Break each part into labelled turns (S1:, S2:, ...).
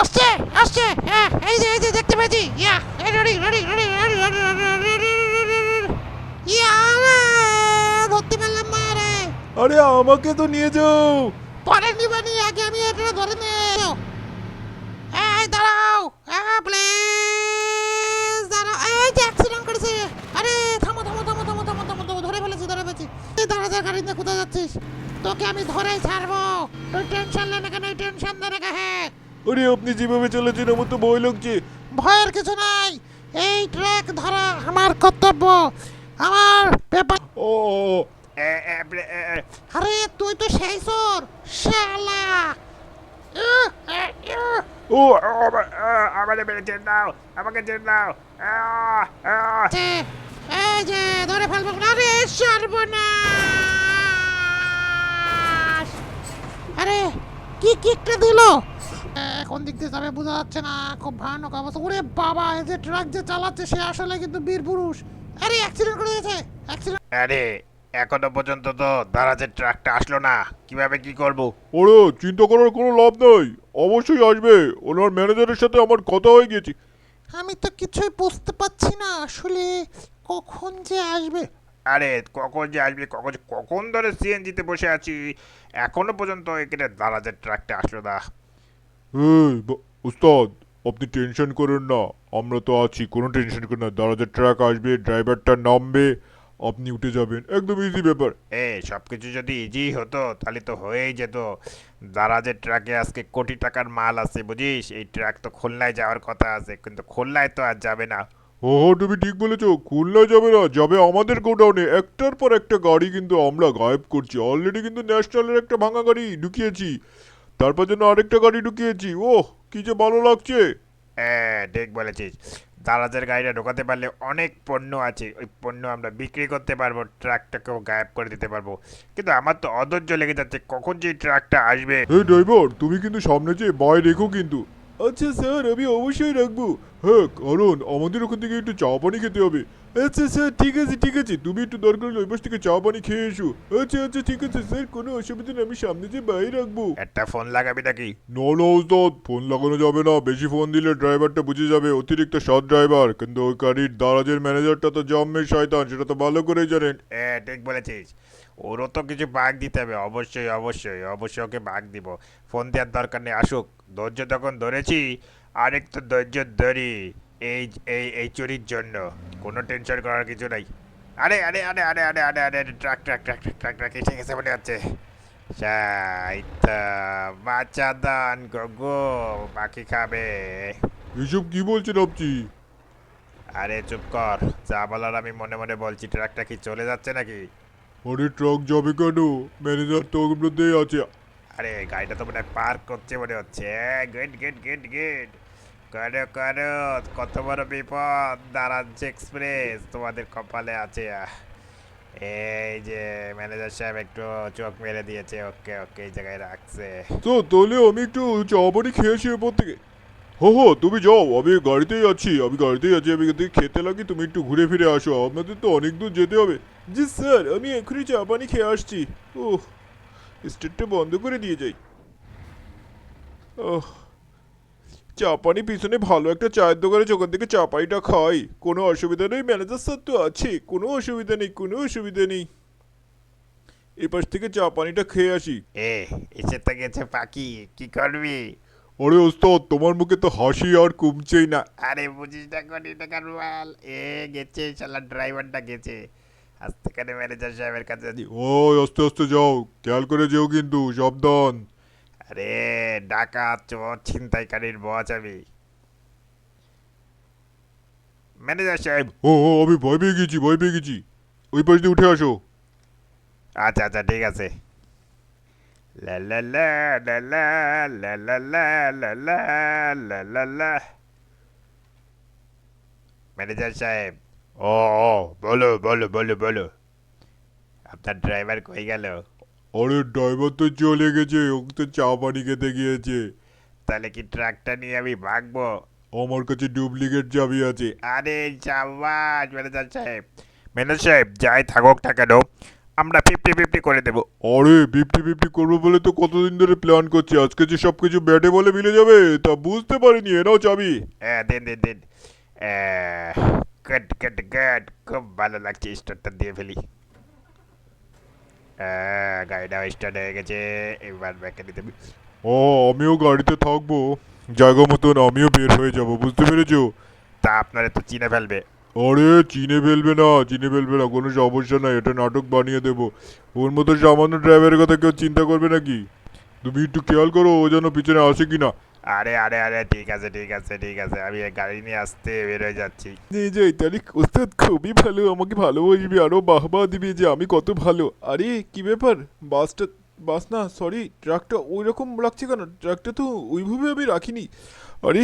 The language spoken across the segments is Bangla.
S1: আসছে
S2: আসছে হ্যাঁ এই যে এই যে দেখতে পেয়েছি ইয়া এই ইয়া ধরতে পারলাম না রে
S1: আরে আমাকে তো নিয়ে যাও
S2: পরে নিবানি আগে আমি এটা ধরে নিয়ে এই দাঁড়াও প্লিজ দাঁড়াও এই যে অ্যাক্সিডেন্ট করেছে আরে থামো থামো থামো থামো থামো থামো ধরে ফেলেছি ধরে ফেলেছি এই দাঁড়া যা গাড়ি নিয়ে কোথায় যাচ্ছিস তোকে আমি ধরেই ছাড়বো। তুই টেনশন নে না কেন টেনশন দে না কে হ্যাঁ
S1: আরে আপনি যেভাবে চলেছেন আমার তো ভয় লাগছে।
S2: ভয়ের কিছু নাই। এই ট্র্যাক ধরা আমার কর্তব্য। আমার ব্যাপার
S1: ও
S2: আরে তুই তো সেই সোর শালা।
S3: ও আমাদের মেরে ছেড়ে দাও আমাকে ছেড়ে দাও।
S2: এই যে ধরে ফেলব। আরে সর্বনাশ! আরে কি কিকটা দিল? এ, কোন দিক দিয়ে যাবে বোঝা যাচ্ছে না খুব ভয়ানক অবস্থা। ওরে বাবা এই যে ট্রাক যে চালাচ্ছে সে আসলে কিন্তু বীর পুরুষ। আরে অ্যাক্সিডেন্ট করে দিয়েছে অ্যাক্সিডেন্ট
S3: আরে এখনও পর্যন্ত তো দারাজের ট্রাকটা আসলো না। কীভাবে কি করব?
S1: ওরে চিন্তা করার কোনো লাভ নাই। অবশ্যই আসবে। ওনার ম্যানেজারের সাথে আমার কথা হয়ে গেছে
S2: আমি তো কিছুই বুঝতে পারছি না আসলে কখন যে আসবে।
S3: আরে কখন যে আসবে কখন কখন ধরে সিএনজিতে বসে আছি? এখনও পর্যন্ত এখানে দারাজের ট্রাকটা আসলো না।
S1: এই উস্তাদ আপনি টেনশন করুন না। আমরা তো আছি কোনো টেনশন করুন না। দারাজের ট্রাক আসবে ড্রাইভারটা নামবে আপনি উঠে যাবেন। একদম ইজি ব্যাপার।
S3: এ সব কিছু যদি ইজি হতো তাহলে তো হয়েই যেত। দারাজের ট্রাকে আজকে কোটি টাকার মাল আছে বুঝিস? এই ট্রাক তো খুলনায় যাওয়ার কথা আছে কিন্তু খুলনায় তো আর যাবে না।
S1: ও হো তুমি ঠিক বলেছ। খুলনা যাবে না যাবে আমাদের গোডাউনে। একটার পর একটা গাড়ি কিন্তু আমরা গায়েব করছি। অলরেডি কিন্তু ন্যাশনালের একটা ভাঙা গাড়ি ঢুকিয়েছি। তারপর জন্য আরেকটা গাড়ি ঢুকিয়েছি। ওহ কি যে ভালো লাগছে।
S3: হ্যাঁ ঠিক বলেছিস। দারাজের গাড়িটা ঢোকাতে পারলে অনেক পণ্য আছে। ওই পণ্য আমরা বিক্রি করতে পারব ট্রাকটাকেও গায়েব করে দিতে পারব। কিন্তু আমার তো অধৈর্য লেগে যাচ্ছে কখন যে ট্রাকটা আসবে।
S1: এই ড্রাইভার তুমি কিন্তু সামনে যে ভয় রেখো কিন্তু। আচ্ছা স্যার আমি অবশ্যই রাখব। হ্যাঁ কারণ আমাদের ওখান থেকে একটু চা পানি খেতে হবে। আচ্ছা স্যার ঠিক আছে ঠিক আছে তুমি একটু দরকার হলে ওই পাশ থেকে চা পানি খেয়ে এসো। আচ্ছা আচ্ছা ঠিক আছে স্যার কোনো অসুবিধা নেই আমি সামনে যেয়ে বাইরে রাখব।
S3: একটা ফোন লাগাবি নাকি?
S1: নো নো উস্তাদ ফোন লাগানো যাবে না বেশি ফোন দিলে ড্রাইভারটা বুঝে যাবে অতিরিক্ত সৎ ড্রাইভার কিন্তু ওই গাড়ির দারাজের ম্যানেজারটা তো জম্মের শয়তান সেটা তো ভালো করেই জানেন।
S3: হ্যাঁ ঠিক বলেছিস। ওরও তো কিছু ভাগ দিতে হবে অবশ্যই অবশ্যই অবশ্যই ওকে ভাগ দিব। ফোন দেওয়ার দরকার নেই আসুক। ধৈর্য তখন ধরেছি আর একটু ধৈর্য ধরি এই এই এই চুরির জন্য। কোনো টেনশন করার কিছু নাই। আরে আরে আরে আরে আরে আরে আরে truck truck truck truck truck truck এসে গেছে মনে হচ্ছে। বাচ্চা দান গগো পাখি খাবে।
S1: এসব কি বলছেন আপনি?
S3: আরে চুপ কর যা বলার আমি মনে মনে বলছি। ট্রাকটা কি চলে যাচ্ছে নাকি?
S1: আরে ট্রাক যাবে কেন? ম্যানেজার তো মধ্যেই আছে।
S3: আরে গাড়িটা তো মনে পার্ক করছে মনে হচ্ছে। গেট গেট গেট গেট করো করো কত বড় বিপদ? দারাজ এক্সপ্রেস তোমাদের কপালে আছে। এই যে ম্যানেজার সাহেব একটু চোখ মেরে দিয়েছে। ওকে ওকে এই জায়গায় রাখছে।
S1: তো তাহলে আমি একটু চা পানি খেয়ে আসি এরপর থেকে। হো হো, তুমি যাও, আমি গাড়িতেই আছি, আমি গাড়িতেই আছি, আমি এখান খেতে লাগি, তুমি একটু ঘুরে ফিরে আসো আপনাদের তো অনেক দূর যেতে হবে। জি স্যার, আমি এখনই চা পানি খেয়ে আসছি। ওহ স্টেটটা বন্ধ করে দিয়ে যাই। ওহ চা পানি পিছনে ভালো একটা চায়ের দোকানে ওখান থেকে চা পানিটা খাই। কোনো অসুবিধা নেই, ম্যানেজার স্যার তো আছে, কোনো অসুবিধা নেই, কোনো অসুবিধা নেই। এপাশ থেকে চা পানিটা খেয়ে আসি।
S3: এ, এসে তো গেছে পাখি, কি করবি?
S1: আরে ওস্তাদ তোমার মুখে তো হাসি আর কমছেই না।
S3: আরে বুঝিস না কোটি টাকার মাল এ গেছে শালা ড্রাইভারটা গেছে। আজ থেকে ম্যানেজার সাহেবের কাছে। দি
S1: ও আস্তে আস্তে যাও। খেয়াল করে যেও কিন্তু সাবধান।
S3: আরে ডাকাত চোর ছিনতাইকারীর বস আমি। ম্যানেজার সাহেব।
S1: ও ও আমি ভয় পেয়ে গেছি ভয় পেয়ে গেছি। ওই পাশ দিয়ে উঠে আসো।
S3: আচ্ছা আচ্ছা ঠিক আছে। লা লা লা লা লা লা লা লা লা লা লা লা লা ম্যানেজার সাহেব ও ও বলো বলো বলো বলো আপনার ড্রাইভার কই গেল
S1: আরে ড্রাইভার তো চলে গেছে ওকে তো চা পানি খেতে গিয়েছে
S3: তাহলে কি ট্রাকটা নিয়ে আমি ভাগবো
S1: আমার কাছে ডুপ্লিকেট চাবি আছে
S3: আরে চাবাস ম্যানেজার সাহেব ম্যানেজার সাহেব যাই থাকুক না কেন আমরা ফিফটি ফিফটি করে দেবো।
S1: আরে ফিফটি ফিফটি করব বলে তো কতদিন ধরে প্ল্যান করছি? আজকে যে সব কিছু ব্যাটে বলে মিলে যাবে তা বুঝতে পারিনি এনাও চাবি।
S3: হ্যাঁ দিন দিন দিন। গুড গুড গুড খুব ভালো লাগছে স্টার্টটা দিয়ে ফেলি। গাড়িটা স্টার্ট হয়ে গেছে। এবার ব্যাকে দিতে।
S1: ও আমিও গাড়িতে থাকব। জায়গা মতন আমিও বের হয়ে যাব বুঝতে পেরেছ?
S3: তা আপনারা তো চিনে ফেলবে।
S1: আরে চিনে ফেলবে না চিনে ফেলবে না কোনো সমস্যা নাই এটা নাটক বানিয়ে দেবো। ওর মতো সামান্য ড্রাইভারের কথা কেউ চিন্তা করবে নাকি? তুমি একটু খেয়াল করো ও যেন পিছনে আসে কি না
S3: আরে আরে আরে ঠিক আছে ঠিক আছে ঠিক আছে আমি এই গাড়ি নিয়ে আসতে বেরোয় যাচ্ছি।
S1: যে তারিখ ওস্তাদ খুবই ভালো আমাকে ভালোবাসবি আরও বাহবা দিবি যে আমি কত ভালো। আরে কি ব্যাপার? বাসটা বাস না সরি ট্রাকটা ওই রকম লাগছে কেন? ট্রাকটা তো ওইভাবে আমি রাখিনি। আরে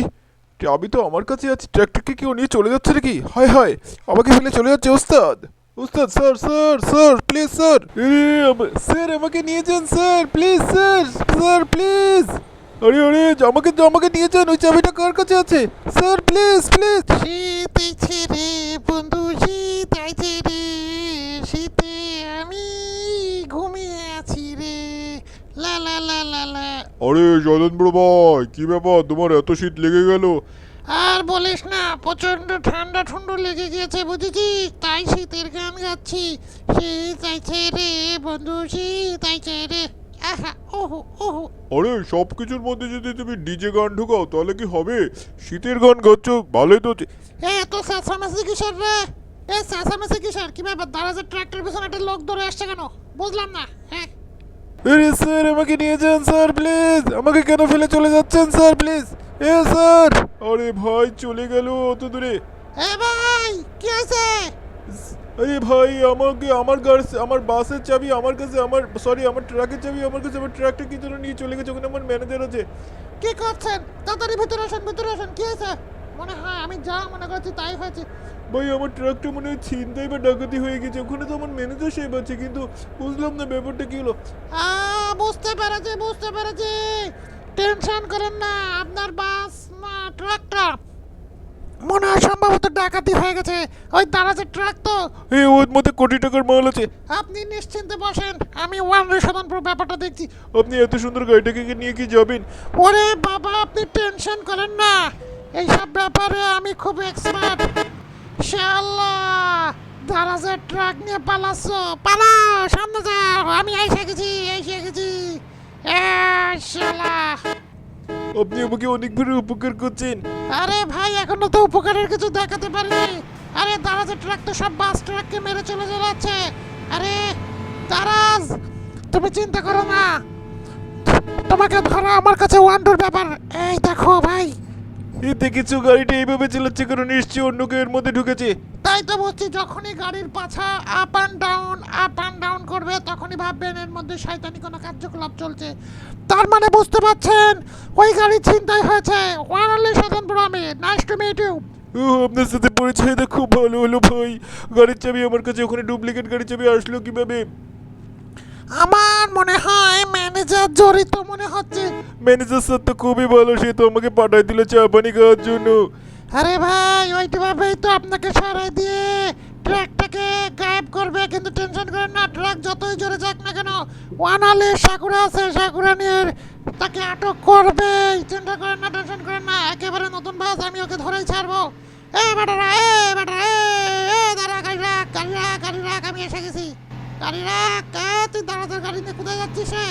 S1: চাবি তো আমার কাছে আছে। ট্রাকটাকে কেউ নিয়ে চলে যাচ্ছে নাকি? হায় হায়, আমাকে ফেলে চলে যাচ্ছে ওস্তাদ। ওস্তাদ, sir sir sir, please, sir. Sir, আমাকে নিয়ে যান, sir, please, sir sir, please. আরে আরে, আমাকে আমাকে নিয়ে যান, ওই চাবিটা কার কাছে আছে? Sir, please please.
S2: শীত রে, বন্ধু শীত আইছে রে শীতে আমি ঘুমিয়ে আছি রে লা লা লা
S1: আরে ভাই কি ব্যাপার? তোমার এত শীত লেগে গেল।
S2: আর বলিস না প্রচণ্ড ঠান্ডা ঠুন্ডা লেগে গেছে বুঝেছিস তাই শীতের গান গাচ্ছি। শীত আইছে রে বন্ধু শীত আইছে রে। আহা ওহো ওহো।
S1: আরে সব কিছুর মধ্যে যদি তুমি ডিজে গান ঢুকাও তাহলে কি হবে? শীতের গান গাচ্ছ ভালোই তো।
S2: এ এত চেঁচামেচি কিসের রে? এ চেঁচামেচি কিসের? কি ব্যাপার? দারাজের ট্রাক্টর পিছনে একটা লোক ধরে আসছে কেন? বুঝলাম না। হ্যাঁ
S1: আরে স্যার আমাকে নিয়ে যান স্যার প্লিজ আমাকে কেন ফেলে চলে যাচ্ছেন স্যার প্লিজ এ স্যার আরে ভাই চলে গেল অত দূরে।
S2: এ ভাই কি হয়েছে?
S1: আরে ভাই আমাকে আমার গাড়ি আমার বাসের চাবি আমার কাছে আমার সরি আমার ট্রাকের চাবি আমার কাছে আমার ট্রাকটা কি জন্য নিয়ে চলে গেছে ওখানে আমার ম্যানেজার আছে।
S2: কি করছেন? তাড়াতাড়ি ভিতরে আসেন ভিতরে আসেন কি হয়েছে? মনে হয় আমি যা মনে করছি তাই হয়েছে।
S1: ভাই আমার ট্রাকটা মনে হয় ছিনতাই বা ডাকাতি হয়ে গেছে। ওখানে তো আমার ম্যানেজার সাহেব আছে কিন্তু বুঝলাম না ব্যাপারটা কি হলো।
S2: বুঝতে পেরেছি বুঝতে পেরেছি। টেনশন করেন না আপনার বাস না ট্রাকটা মনে হয় সম্ভবত ডাকাতি হয়ে গেছে। ওই দারাজের ট্রাক তো।
S1: এই ওর মধ্যে কোটি টাকার মাল আছে।
S2: আপনি নিশ্চিন্তে বসেন আমি ওয়ান রেশন পুরো ব্যাপারটা দেখছি।
S1: আপনি এত সুন্দর গাড়িটাকে নিয়ে কি যাবেন?
S2: ওরে বাবা আপনি টেনশন করেন না। এইসব ব্যাপারে আমি খুব এক্সপার্ট শাল্লাহ দারাজের ট্রাক নিয়ে পালাচ্ছ পালা সামনে যাও। আমি এসে গেছি এসে গেছি। এ শালা
S1: আপনি আমাকে অনেকভাবে উপকার করছেন।
S2: আরে ভাই এখনও তো উপকারের কিছু দেখাতে পারিনি। আরে দারাজের ট্রাক তো সব বাস ট্রাককে মেরে চলে যাচ্ছে। আরে দারাজ তুমি চিন্তা করো না। তোমাকে ধরা আমার কাছে ওয়ান্ডার ব্যাপার। এই দেখো ভাই।
S1: এই দেখেছ গাড়িটা এইভাবে চালাচ্ছে কারণ নিশ্চয়ই অন্য কেউ এর মধ্যে ঢুকেছে।
S2: তাই তো বলছি যখনই গাড়ির পাছা up and down up and down করবে তখনই ভাববেন এর মধ্যে শয়তানি কোনো কার্যকলাপ চলছে। তার মানে বুঝতে পারছেন ওই গাড়ি ছিনতাই হয়েছে। ওয়ান অনলি স্বতন্ত্র আমি। নাইস টু মিট ইউ
S1: ও আপনার সাথে পরিচয়টা খুব ভালো হলো ভাই। গাড়ির চাবি আমার কাছে ওখানে ডুপ্লিকেট গাড়ির চাবি আসলো কীভাবে?
S2: আমার মনে হয় ম্যানেজার জড়িত মনে হচ্ছে।
S1: ম্যানেজার স্যার তো খুবই ভালো সে তো আমাকে পাঠাই দিল চা পানি খাওয়ার জন্য।
S2: আরে ভাই ওইভাবেই তো আপনাকে সরাই দিয়ে ট্রাকটাকে গায়েব করবে কিন্তু টেনশন করেন না ট্রাক যতই জোরে যাক না কেন ওয়ান আলে সাকুরা আছে সাকুরা নিয়ে তাকে আটক করবে। চিন্তা করেন না টেনশন করেন না একেবারে নতুন বাস আমি ওকে ধরেই ছাড়বো। এ বেটারা এ বেটারা এ এ দাঁড়া গাড়ি রাখ গাড়ি রাখ গাড়ি রাখ আমি এসে গেছি। গাড়ি রাখ এ তুই দাঁড়াতে গাড়ি নিয়ে কোথায় যাচ্ছিস এ?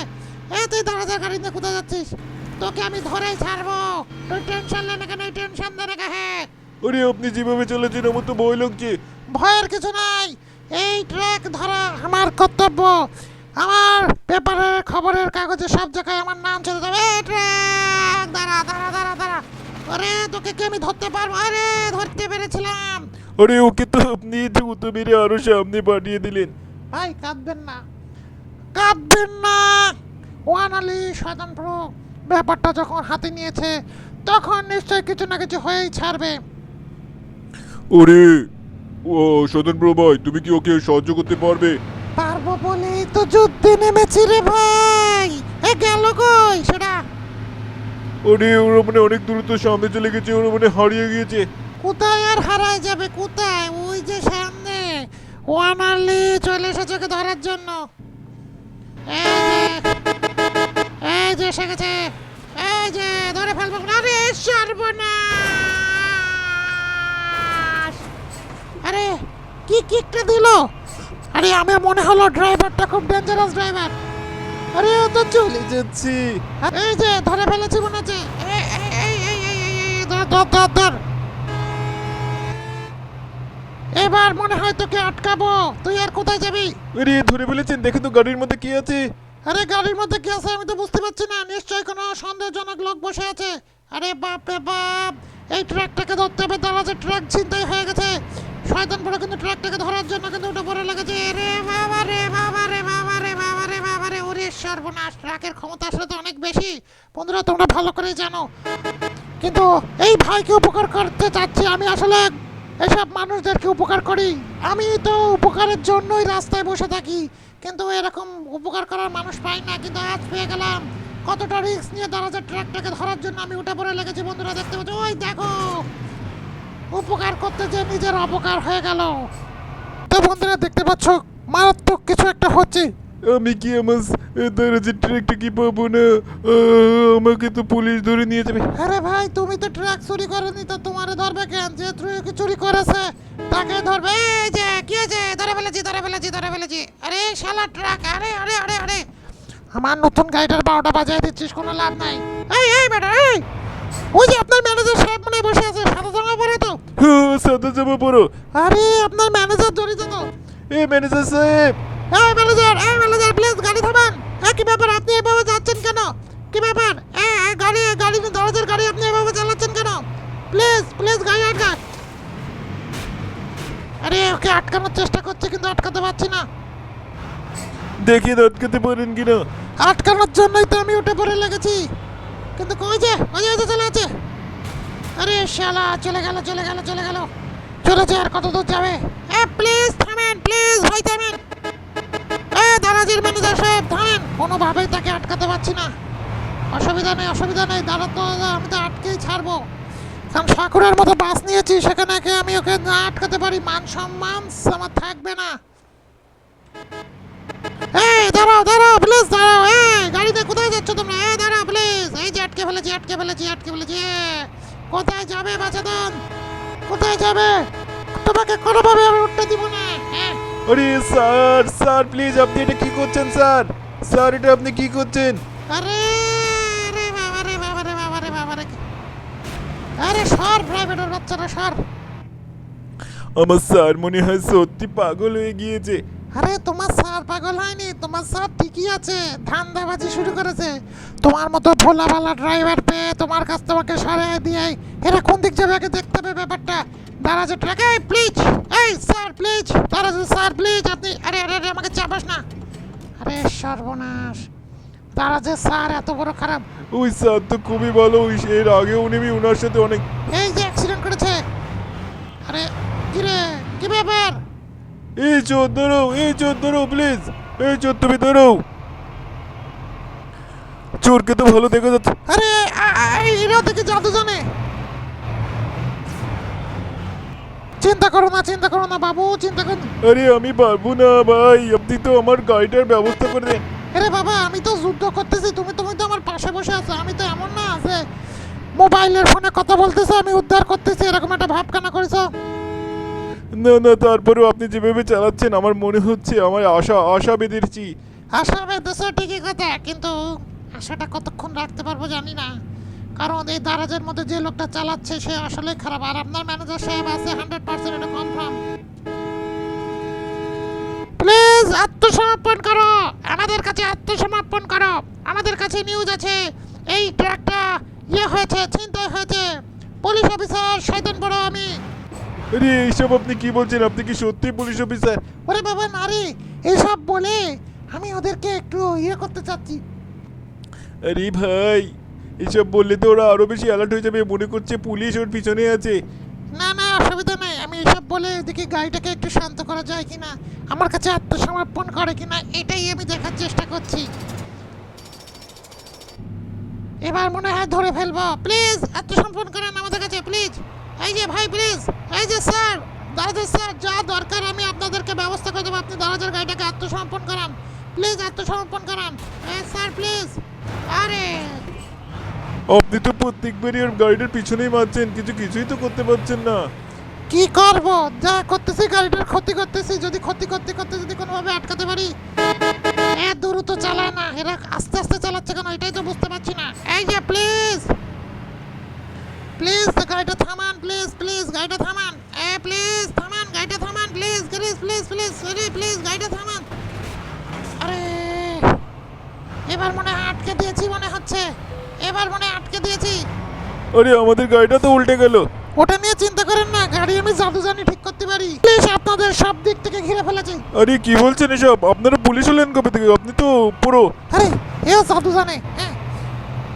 S2: এ তুই দাঁড়াতে গাড়ি নিয়ে কোথায় যাচ্ছিস? তোকে আমি ধরেই ছাড়বো। তুই টেনশন নে না কেন টেনশন দে না হ্যাঁ
S1: আরে আপনি যেভাবে চলেছেন আমার তো ভয় লাগছে।
S2: ভয়ের কিছু নাই। এই ট্র্যাক ধরা আমার কর্তব্য। আমার পেপারের খবরের কাগজে সব জায়গায় আমার নাম চলে যাবে। ট্র্যাক দাঁড়া দাঁড়া দাঁড়া দাঁড়া। আরে তোকে কি আমি ধরতে পারব? আরে ধরতে পেরেছিলাম।
S1: আরে ওকে তো আপনি দ্রুত মেরে আরও সামনে পাঠিয়ে দিলেন।
S2: ভাই কাঁদবেন না। কাঁদবেন না। ওয়ান আলী শয়তান প্রো ব্যাপারটা যখন হাতে নিয়েছে তখন নিশ্চয়ই কিছু না কিছু হয়েই ছাড়বে।
S1: ওরে ও স্বতন্ত্র ভাই তুমি কি ওকে সাহায্য করতে পারবে?
S2: পারব বলেই তো যুদ্ধে নেমেছি রে ভাই। এ গেল কই সেটা?
S1: ওরে ওরা মানে অনেক দ্রুত সামনে চলে গেছে ওরা মানে হারিয়ে গিয়েছে।
S2: কোথায় আর হারায় যাবে কোথায়? ওই যে ওয়ান আর্লি চলে এসেছে ওকে ধরার জন্য। এই যে এসে গেছে। এই যে, ধরে ফেলব। আরে, সর্বনাশ! আরে, কি কিকটা দিল? আরে আমার মনে হলো ড্রাইভারটা খুব ডেঞ্জারাস ড্রাইভার। আরে, ও তো চলে
S1: যাচ্ছি।
S2: এই যে, ধরে ফেলেছি মনে হচ্ছে। এই এই এই ধর ধর ধর। এবার মনে হয় তোকে আটকাবো। তুই আর কোথায় যাবি?
S1: আরে ধরে ফেলেছেন দেখেন তো গাড়ির মধ্যে কি আছে।
S2: আরে গাড়ির মধ্যে কি আছে আমি তো বুঝতে পারছি না। নিশ্চয়ই কোনো সন্দেহজনক লোক বসে আছে। আরে বাপ রে বাপ! এই ট্রাকটাকে ধরতে হবে তারা যে ট্রাক ছিনতাই হয়ে গেছে। শয়তান বড় কিন্তু ট্রাকটাকে ধরার জন্য কিন্তু উঠে পড়ে লেগেছে। রে বাবা রে বাবা রে বাবা রে বাবা রে বাবা রে ওরে সর্বনাশ! ট্রাকের ক্ষমতা আসলে তো অনেক বেশি। বন্ধুরা তোমরা ভালো করেই জানো। কিন্তু এই ভাইকে উপকার করতে চাচ্ছি আমি আসলে এসব মানুষদেরকে উপকার করি। আমি তো উপকারের জন্যই রাস্তায় বসে থাকি, কিন্তু এরকম উপকার করার মানুষ পাই না, কিন্তু আজ পেয়ে গেলাম। কতটা রিস্ক নিয়ে দাঁড়াচ্ছে ট্রাকটাকে ধরার জন্য আমি উঠে পড়ে লেগেছি, বন্ধুরা, দেখতে পাচ্ছি? ওই দেখো, উপকার করতে যে নিজের অপকার হয়ে গেল। তো বন্ধুরা, দেখতে পাচ্ছ? মারাত্মক কিছু একটা হচ্ছে।
S1: আমি কি আমার দরজার ট্রেকটা কি পাবো না? আমাকে তো পুলিশ ধরে নিয়ে যাবে।
S2: আরে ভাই তুমি তো ট্রাক চুরি করনি তো তোমারে ধরবে কেন? যে ট্রাক চুরি করেছে তাকে ধরবে। এই যে কি হয়েছে? ধরে ফেলেছি ধরে ফেলেছি ধরে ফেলেছি। আরে শালা ট্রাক আরে আরে আরে আরে। আমার নতুন গাড়িটার বারোটা বাজায় দিচ্ছিস কোনো লাভ নাই। এই এই বেটা এই। ওই যে আপনার ম্যানেজার সাহেব মনে বসে আছে সাদা জামা পরে তো।
S1: হ্যাঁ সাদা জামা পরো।
S2: আরে আপনার ম্যানেজার জড়িত তো।
S1: এ ম্যানেজার সাহেব।
S2: এই ম্যানেজার এই ম্যানেজার প্লিজ গাড়ি থামান। এই কি ব্যাপার? আপনি এভাবে যাচ্ছেন কেন? কি ব্যাপার? এই গাড়ি গাড়ি দরজার গাড়ি আপনি এভাবে চালাচ্ছেন কেন? প্লিজ প্লিজ গাড়ি আটকা আরে ওকে আটকানোর চেষ্টা করছি কিন্তু আটকাতে পারছি না।
S1: দেখি আটকাতে পারেন কিনা।
S2: আটকানোর জন্যই তো আমি উঠে পড়ে লেগেছি। কিন্তু কই যে ওই যে চলে আছে। আরে শালা চলে গেল চলে গেল চলে গেল। চলেছে আর কত দূর যাবে? এ প্লিজ থামেন প্লিজ ভাই থামেন। এ দারাজির ম্যানেজার সাহেব থামেন। কোনোভাবেই তাকে আটকাতে পারছি না। অসুবিধা নেই অসুবিধা নেই, দাঁড়া তো, আমি তো আটকেই ছাড়বো। কারণ সাকুরের মতো বাস নিয়েছি, সেখানে আমি ওকে না আটকাতে পারি, মান সম্মান আমার থাকবে না। এই, দাঁড়াও দাঁড়াও প্লিজ দাঁড়াও, এই, গাড়িতে কোথায় যাচ্ছ তোমরা? এই, দাঁড়াও প্লিজ এই যে আটকে ফেলেছি আটকে ফেলেছি আটকে ফেলেছি কোথায় যাবে বাচ্চাদন? কোথায় যাবে? তোমাকে কোনোভাবে আমি উঠতে দিব না হ্যাঁ।
S1: আরে স্যার স্যার প্লিজ আপনি এটা কি করছেন স্যার? স্যার এটা আপনি কি করছেন?
S2: আরে আরে বাবা রে বাবা রে বাবা রে বাবা রে আরে সর প্রাইভেটের বাচ্চারা সর।
S1: আমার স্যার মনে হয় সত্যি পাগল হয়ে গিয়েছে।
S2: আরে তোমার স্যার পাগল হয়নি তোমার স্যার ঠিকই আছে ধান্দাবাজি শুরু করেছে। তোমার মতো ভোলা ভালা ড্রাইভার পেয়ে তোমার কাছ তোমাকে সরাই দিয়ে এরা কোন দিক যাবে আগে দেখতে হবে ব্যাপারটা। দাঁড়াচ্ছে ট্রাক প্লিজ এই স্যার প্লিজ দাঁড়াচ্ছে স্যার প্লিজ আপনি আরে আরে আরে আমাকে চাপাস না। আরে সর্বনাশ। দাঁড়াচ্ছে স্যার এত বড় খারাপ।
S1: ওই স্যার তো খুবই ভালো ওই এর আগে উনি ওনার সাথে অনেক
S2: এই যে অ্যাক্সিডেন্ট করেছে। আরে কি রে কি ব্যাপার?
S1: এই চোর ধরো এই চোর ধরো প্লিজ এই চোর তুমি ধরো। চোরকে তো ভালো দেখা যাচ্ছে।
S2: আরে এরাও দেখে জাদু জানে চিন্তা করো না চিন্তা করো না বাবু চিন্তা করো না।
S1: আরে আমি পারব না ভাই। আপনি তো আমার গাড়িটার ব্যবস্থা করে দেন।
S2: আরে বাবা আমি তো যুদ্ধ করতেছি তুমি তুমি তো আমার পাশে বসে আছো আমি তো এমন না আছে মোবাইলের ফোনে কথা বলতেছো আমি উদ্ধার করতেছি এরকম একটা ভাব কেন করেছ।
S1: না না তারপরেও আপনি যেভাবে চালাচ্ছেন আমার মনে হচ্ছে আমার আশা আশা বেঁধেছি।
S2: আশা বেঁধেছো ঠিকই কথা কিন্তু আশাটা কতক্ষণ রাখতে পারব জানি না। কারণ এই দারাজের মধ্যে যে লোকটা চালাচ্ছে সে আসলে খারাপ। আর আপনার ম্যানেজার সাহেব আছে হান্ড্রেড পার্সেন্ট এটা কনফার্ম প্লিজ আত্মসমর্পণ করো। আমাদের কাছে আত্মসমর্পণ করো। আমাদের কাছে নিউজ আছে। এই ট্রাকটা ইয়ে হয়েছে চিন্তায় হয়েছে। পুলিশ অফিসার শয়তান বড় আমি।
S1: আরে এইসব আপনি কি বলছেন? আপনি কি সত্যি পুলিশ অফিসার
S2: ওরে বাবা নারী এসব বলে আমি ওদেরকে একটু ইয়ে করতে চাচ্ছি।
S1: আরে ভাই এইসব বললে তো ওরা আরও বেশি অ্যালার্ট হয়ে যাবে। মনে করছে পুলিশ ওর পিছনে আছে।
S2: না না, অসুবিধা নেই। আমি এসব বলে দেখি গাড়িটাকে একটু শান্ত করা যায় কিনা, আমার কাছে আত্মসমর্পণ করে কিনা, এটাই আমি দেখার চেষ্টা করছি। এবার মনে হয় ধরে ফেলব। প্লিজ আত্মসমর্পণ করেন আমাদের কাছে প্লিজ এই যে ভাই প্লিজ এই যে স্যার দারাজের স্যার যা দরকার আমি আপনাদেরকে ব্যবস্থা করে দেবো। আপনি দারাজের গাড়িটাকে আত্মসমর্পণ করান। প্লিজ আত্মসমর্পণ করান। হ্যাঁ স্যার প্লিজ আরে
S1: আপনি তো প্রত্যেকবারই ওর গাড়িটার পিছনেই মারছেন, কিছু কিছুই তো করতে পারছেন না।
S2: কি করব? যা করতেছি, গাড়িটার ক্ষতি করতেছি, যদি ক্ষতি করতে করতে যদি কোনোভাবে আটকাতে পারি, এ দ্রুত চালায় না, এরা আস্তে আস্তে চালাচ্ছে কেন? এটাই তো বুঝতে পারছি না। এই যে প্লিজ প্লিজ গাড়িটা থামান প্লিজ প্লিজ গাড়িটা থামান। এ প্লিজ থামান, গাড়িটা থামান please please please please sorry please গাড়িটা থামান। আরে, এবার মনে হয় আটকে দিয়েছি মনে হচ্ছে। এবার মনে আটকে দিয়েছি।
S1: আরে আমাদের গাড়িটা তো উল্টে গেল।
S2: ওটা নিয়ে চিন্তা করেন না গাড়ি আমি জাদু জানি ঠিক করতে পারি। পুলিশ আপনাদের সব দিক থেকে ঘিরে ফেলেছে।
S1: আরে কি বলছেন এসব? আপনারা পুলিশ হলেন কবে থেকে? আপনি তো পুরো
S2: আরে এও জাদু জানে হ্যাঁ।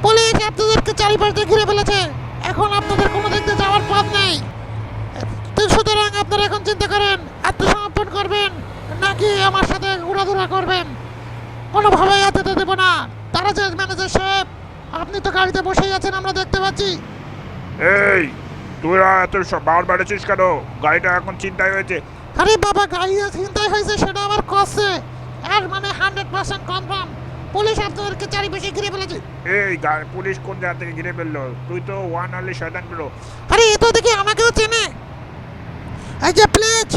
S2: পুলিশ আপনাদেরকে চারিপাশ ঘিরে ফেলেছে। এখন আপনাদের কোনো দিক যাওয়ার পথ নেই। তো সুতরাং আপনারা এখন চিন্তা করেন আত্মসমর্পণ করবেন নাকি আমার সাথে উড়াধুরা করবেন? কোনোভাবেই যেতে দেবো না। তারা যে ম্যানেজার সাহেব আপনি তো গাড়িতে বসেই আছেন আমরা দেখতে পাচ্ছি।
S3: এই তোরা এত সব বার বাড়েছিস কেন? গাড়িটা এখন চিন্তায় হয়েছে।
S2: আরে বাবা গাড়ি চিন্তায় হয়েছে সেটা আবার কষছে আর মানে হান্ড্রেড পার্সেন্ট কনফার্ম পুলিশ আপনাদেরকে চারিপাশে ঘিরে ফেলেছে।
S3: এই পুলিশ কোন জায়গা থেকে ঘিরে ফেলল? তুই তো ওয়ান আনলি শয়তান পেল
S2: আরে এ তো দেখি আমাকেও চেনে। এই যে প্লিজ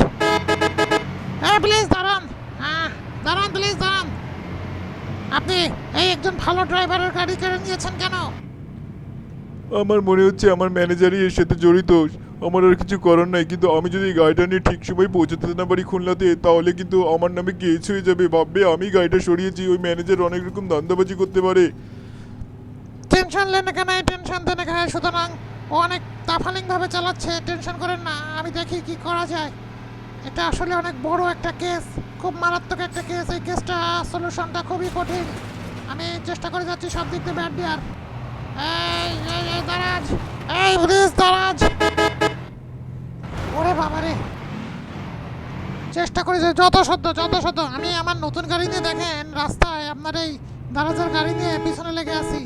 S2: হ্যাঁ প্লিজ দাঁড়ান। হ্যাঁ দাঁড়ান প্লিজ দাঁড়ান। আপনি এই একজন ভালো ড্রাইভারের গাড়ি কেড়ে নিয়েছেন কেন?
S1: আমার মনে হচ্ছে আমার ম্যানেজারই এর সাথে জড়িত। আমার আর কিছু করার নাই কিন্তু আমি যদি গাড়িটা নিয়ে ঠিক সময় পৌঁছাতে না পারি খুলনাতে তাহলে কিন্তু আমার নামে কেস হয়ে যাবে। ভাববে আমি গাড়িটা সরিয়েছি ওই ম্যানেজার অনেক রকম ধান্দাবাজি করতে পারে।
S2: টেনশন নেন কেন? টেনশন দেন কেন সুতরাং ও অনেক তাফালিং ভাবে চালাচ্ছে। টেনশন করেন না আমি দেখি কি করা যায়। এটা আসলে অনেক বড় একটা কেস। খুব মারাত্মক একটা কেস। এই কেসটা সলিউশনটা খুবই কঠিন। আমি চেষ্টা করে যাচ্ছি সব দিক দিয়ে ব্যাট দেওয়ার। দারাজ! এই প্লিজ দারাজ! ওরে চেষ্টা করি যত সত্য যত সত্য আমি আমার নতুন গাড়ি নিয়ে দেখেন, রাস্তায় আপনার এই দারাজের গাড়ি নিয়ে পিছনে লেগে আছি।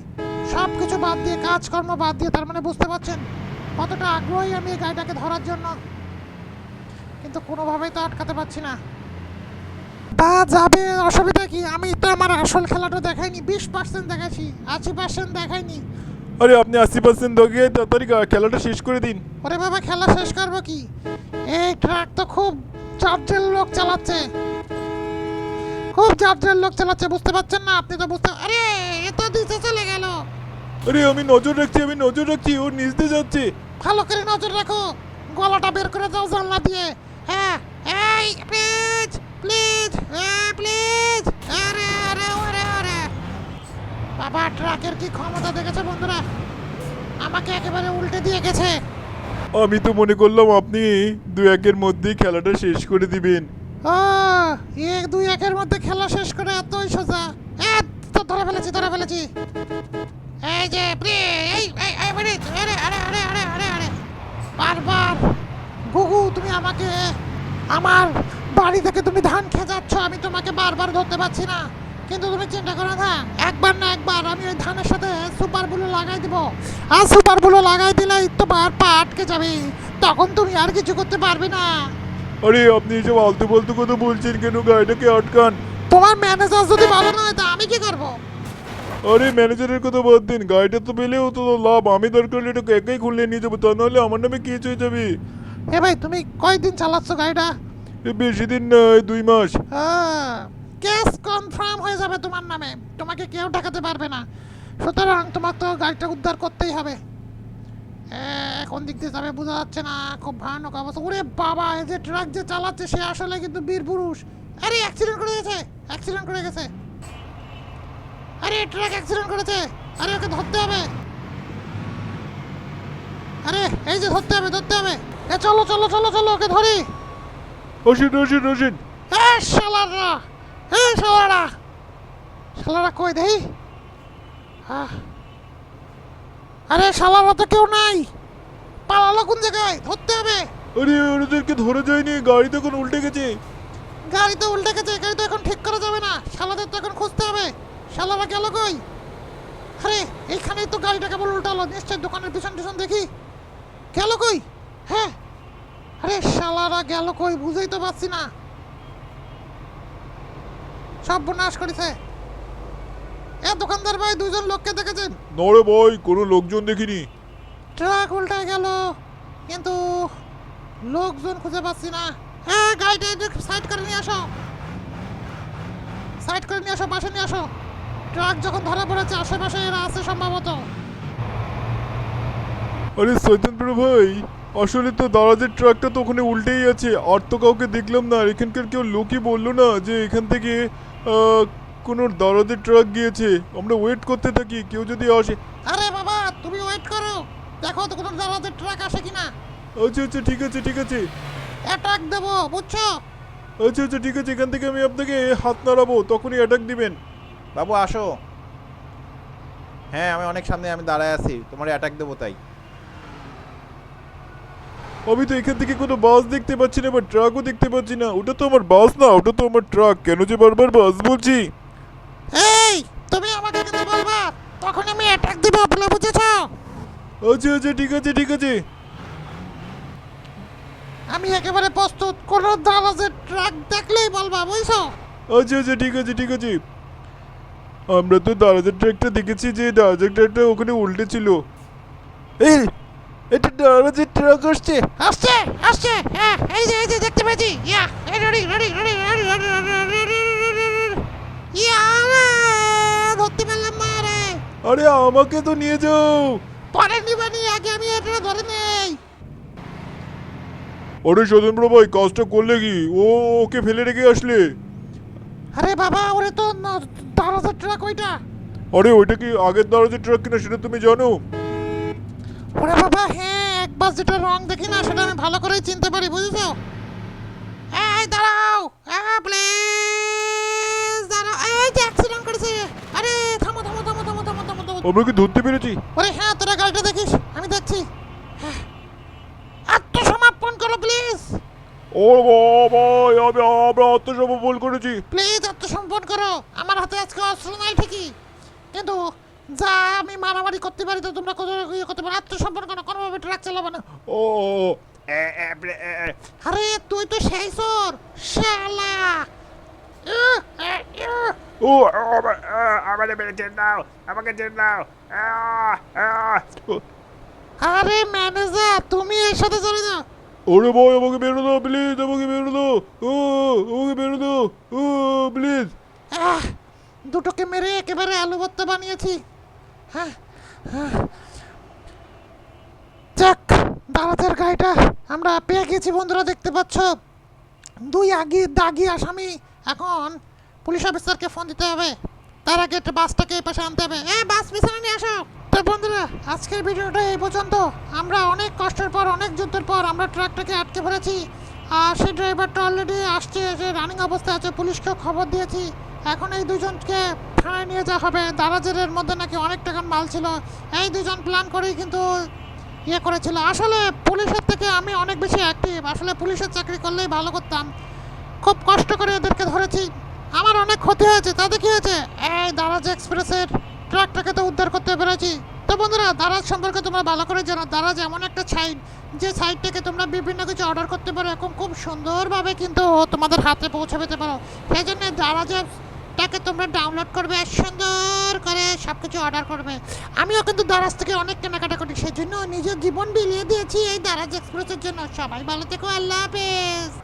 S2: সব কিছু বাদ দিয়ে, কাজকর্ম বাদ দিয়ে, তার মানে বুঝতে পারছেন কতটা আগ্রহী আমি এই গাড়িটাকে ধরার জন্য। কিন্তু কোনোভাবেই তো আটকাতে পারছি না। তা যাবে অসুবিধা কি? আমি তো আমার আসল খেলাটা দেখাইনি বিশ পার্সেন্ট দেখাচ্ছি আশি পার্সেন্ট দেখাইনি।
S1: আরে আপনি আশি পার্সেন্ট দগে তাড়াতাড়ি খেলাটা শেষ করে দিন।
S2: ওরে বাবা খেলা শেষ করব কি? এই ট্রাক তো খুব চার্জের লোক চালাচ্ছে। খুব চার্জের লোক চালাচ্ছে বুঝতে পারছেন না? আপনি তো বুঝতে আরে এ তো দিতে চলে গেল।
S1: আরে আমি নজর রাখছি আমি নজর রাখছি ওর নিচ দিয়ে যাচ্ছে।
S2: ভালো করে নজর রাখো। গলাটা বের করে দাও জানলা দিয়ে। এই প্লিজ প্লিজ হ্যাঁ প্লিজ আরে আরে ওরে ওরে বাবা ট্রাকের কি ক্ষমতা দেখেছে বন্ধুরা আমাকে একেবারে উল্টে দিয়ে গেছে
S1: আমি তো মনে করলাম আপনি দু একের মধ্যেই খেলাটা শেষ করে দিবেন
S2: ও এক দুই একের মধ্যে খেলা শেষ করে এতই সোজা এ তো ধরে ফেলেছি ধরে ফেলেছি এই যে এই এই এই আরে আরে আরে আরে আরে আরে বারবার গুগু তুমি আমাকে আমার বাড়ি থেকে তুমি ধান খেয়ে যাচ্ছ আমি তোমাকে বারবার ধরতে পারছি না। কিন্তু তুমি চিন্তা করো না একবার না একবার আমি ওই ধানের সাথে সুপার বুলো লাগাই দিব। আর সুপার বুলো লাগাই দিলেই তোমার পা আটকে যাবে। তখন তুমি আর কিছু করতে পারবে না।
S1: আরে আপনি এসব আলতু ফালতু কথা বলছেন কেন? গাড়িটাকে আটকান?
S2: তোমার ম্যানেজার যদি ভালো না হয় তা আমি কি করব?
S1: আরে ম্যানেজারের কথা বাদ দিন। গাড়িটা তো পেলেও তো লাভ। আমি দরকার হলে এটাকে একাই খুললে নিয়ে যাব। তা নাহলে আমার নামে কেস হয়ে যাবে
S2: এ ভাই তুমি কয়দিন চালাচ্ছ গাড়িটা?
S1: বেশি দিন নয় দুই মাস।
S2: কেস কনফার্ম হয়ে যাবে তোমার নামে। তোমাকে কেউ ঠেকাতে পারবে না। সুতরাং তোমার তো গাড়িটা উদ্ধার করতেই হবে। এ, কোন দিক দিয়ে যাবে বোঝা যাচ্ছে না। খুব ভয়ানক অবস্থা। ওরে বাবা এই যে ট্রাক যে চালাচ্ছে সে আসলে কিন্তু বীর পুরুষ। আরে অ্যাক্সিডেন্ট করে গেছে। অ্যাক্সিডেন্ট করে গেছে। আরে ট্রাক অ্যাক্সিডেন্ট করেছে। আরে ওকে ধরতে হবে। আরে এই যে ধরতে হবে ধরতে হবে। এ চলো চলো চলো চলো ওকে ধরি।
S1: আসেন আসেন আসেন
S2: এ শালারা এ শালারা। শালারা কই দেই। আরে শালারা তো কেউ নাই। পালালো কোন জায়গায়? ধরতে হবে।
S1: আরে ওদেরকে ধরে যায়নি গাড়ি তখন উল্টে গেছে।
S2: গাড়ি তো উল্টে গেছে গাড়ি তো এখন ঠিক করা যাবে না। শালাদের তো এখন খুঁজতে হবে। শালারা গেল কই? আরে এইখানেই তো গাড়িটা কেবল উল্টালো নিশ্চয় দোকানের পিছন পিছন দেখি। গেল কই? হ্যাঁ আরে শালারা গেল কই? বুঝেই তো পারছি না। সব নাশ করেছে। এ দোকানদার ভাই দুজন লোককে দেখেছেন?
S1: নরে ভাই কোনো লোকজন দেখিনি।
S2: ট্রাক উল্টায় গেল। কিন্তু লোকজন খুঁজে পাচ্ছি না। হ্যাঁ গাড়িটা একটু সাইড করে নিয়ে আসো। সাইড করে নিয়ে আসো পাশে নিয়ে আসো। ট্রাক যখন ধরা পড়েছে আশেপাশে এরা আছে সম্ভবত।
S1: আরে সৈতন্ত্র ভাই আসলে তো দারাজের ট্রাকটা তো ওখানে উল্টেই আছে আর তো কাউকে দেখলাম না আর এখানকার কেউ লোকই বলল না যে এখান থেকে কোনো দারাজের ট্রাক গিয়েছে। আমরা ওয়েট করতে থাকি কেউ যদি আসে।
S2: আরে বাবা তুমি ওয়েট করো। দেখো তো কোনো দালাদের ট্রাক আসে কিনা।
S1: আচ্ছা আচ্ছা ঠিক আছে ঠিক আছে।
S2: অ্যাটাক দেবো বুঝছ?
S1: আচ্ছা আচ্ছা ঠিক আছে এখান থেকে আমি আপনাকে হাত নাড়াবো তখনই অ্যাটাক দিবেন।
S4: বাবু আসো। হ্যাঁ আমি অনেক সামনে আমি দাঁড়ায় আছি তোমার অ্যাটাক দেবো তাই।
S1: আমি তো এখান থেকে কোনো বাস দেখতে পাচ্ছি না বা ট্রাকও দেখতে পাচ্ছি না। ওটা তো আমার বাস না ওটা তো আমার ট্রাক। কেন যে বারবার বাস বলছি?
S2: এই তুমি আমাকে কিন্তু বলবা? তখন আমি অ্যাটাক দেবো বলে বুঝেছ?
S1: আচ্ছা আচ্ছা ঠিক আছে ঠিক আছে।
S2: আমি একেবারে প্রস্তুত কোনো দালাজের ট্রাক দেখলেই বলবা বুঝছ?
S1: আচ্ছা আচ্ছা ঠিক আছে ঠিক আছে। আমরা তো দারাজের ট্রাকটা দেখেছি যে দারাজের ট্রাকটা ওখানে উল্টে ছিল। এই এটা দারাজের ট্রাক আসছে
S2: আসছে আসছে হ্যাঁ এই যে এই যে দেখতে পেয়েছি ইয়া এই ready ready ready ready yeah ধরতে পারলাম না রে
S1: আরে আমাকে তো নিয়ে যাও
S2: পরে নিবানি আগে আমি এটা ধরে নেই
S1: আরে স্বতন্ত্র ভাই কাজটা করলে কি ও ওকে ফেলে রেখে আসলে
S2: আরে বাবা ওরে তো দালাজের ট্রাক ওইটা
S1: আরে ওইটা কি আগের দারাজের ট্রাক কিনা সেটা তুমি জানো
S2: ওরে বাবা হ্যাঁ একবার যেটা রং দেখি না সেটা আমি ভালো করেই চিনতে পারি বুঝেছ? এই দাঁড়াও প্লিজ দাঁড়াও এই যে অ্যাক্সিডেন্ট করেছে। আরে থামো থামো থামো থামো থামো থামো থামো।
S1: আমরা কি ধরতে পেরেছি?
S2: ওরে হ্যাঁ তোরা গাড়িটা দেখিস আমি দেখছি। হ্যাঁ। আত্মসমর্পণ করো প্লিজ
S1: ও বাবা আমি আমরা আত্মসমর্পণ করেছি।
S2: প্লিজ আত্মসমর্পণ করো। আমার হাতে আজকে অস্ত্র নাই ঠিকই। কিন্তু যা আমি মারামারি করতে পারি তো তোমরা কত ইয়ে করতে পারো? আত্মসমর্পণ করো কোনোভাবে ট্রাক চালাবো না।
S1: ও
S2: আরে তুই তো সেই সর শালা।
S3: ও আমাকে মেরে ছেড়ে দাও আমাকে ছেড়ে দাও।
S2: আরে ম্যানেজার তুমি এর সাথে চলে যাও
S1: ওরে ভাই আমাকে বেরো দাও প্লিজ আমাকে বেরো দাও। ও আমাকে বেরো দাও। ও প্লিজ
S2: দুটোকে মেরে একেবারে আলু ভর্তা বানিয়েছি। যাক দাঁড়াতের গাড়িটা আমরা পেয়ে গেছি বন্ধুরা, দেখতে পাচ্ছ। দুই আগি দাগি আসামি। এখন পুলিশ অফিসারকে ফোন দিতে হবে। তার আগে একটা বাসটাকে পাশে আনতে হবে। এ, বাস পিছনে নিয়ে আসো। তো বন্ধুরা, আজকের ভিডিওটা এই পর্যন্ত। আমরা অনেক কষ্টের পর, অনেক যুদ্ধের পর আমরা ট্রাকটাকে আটকে ফেলেছি। আর সেই ড্রাইভারটা অলরেডি আসছে যে রানিং অবস্থায় আছে পুলিশকে খবর দিয়েছি। এখন এই দুজনকে থানায় নিয়ে যাওয়া হবে। দারাজের মধ্যে নাকি অনেক টাকার মাল ছিল। এই দুজন প্ল্যান করেই কিন্তু ইয়ে করেছিল। আসলে পুলিশের থেকে আমি অনেক বেশি অ্যাক্টিভ আসলে পুলিশের চাকরি করলেই ভালো করতাম। খুব কষ্ট করে এদেরকে ধরেছি। আমার অনেক ক্ষতি হয়েছে। তাতে কি হয়েছে? এই দারাজ এক্সপ্রেসের ট্রাকটাকে তো উদ্ধার করতে পেরেছি। তো বন্ধুরা, দারাজ সম্পর্কে তোমরা ভালো করে জানো। দারাজ এমন একটা সাইট যে সাইট থেকে তোমরা বিভিন্ন কিছু অর্ডার করতে পারো এখন খুব সুন্দরভাবে কিন্তু তোমাদের হাতে পৌঁছে পেতে পারো। সেই জন্য দারাজ টাকে তোমরা ডাউনলোড করবে সুন্দর করে সব কিছু অর্ডার করবে। আমিও কিন্তু দারাজ থেকে অনেক কেনাকাটা করি সেই জন্য নিজের জীবন বিলিয়ে দিয়েছি এই দারাজ এক্সপ্রেসের জন্য। সবাই ভালো থেকো, আল্লাহ হাফেজ।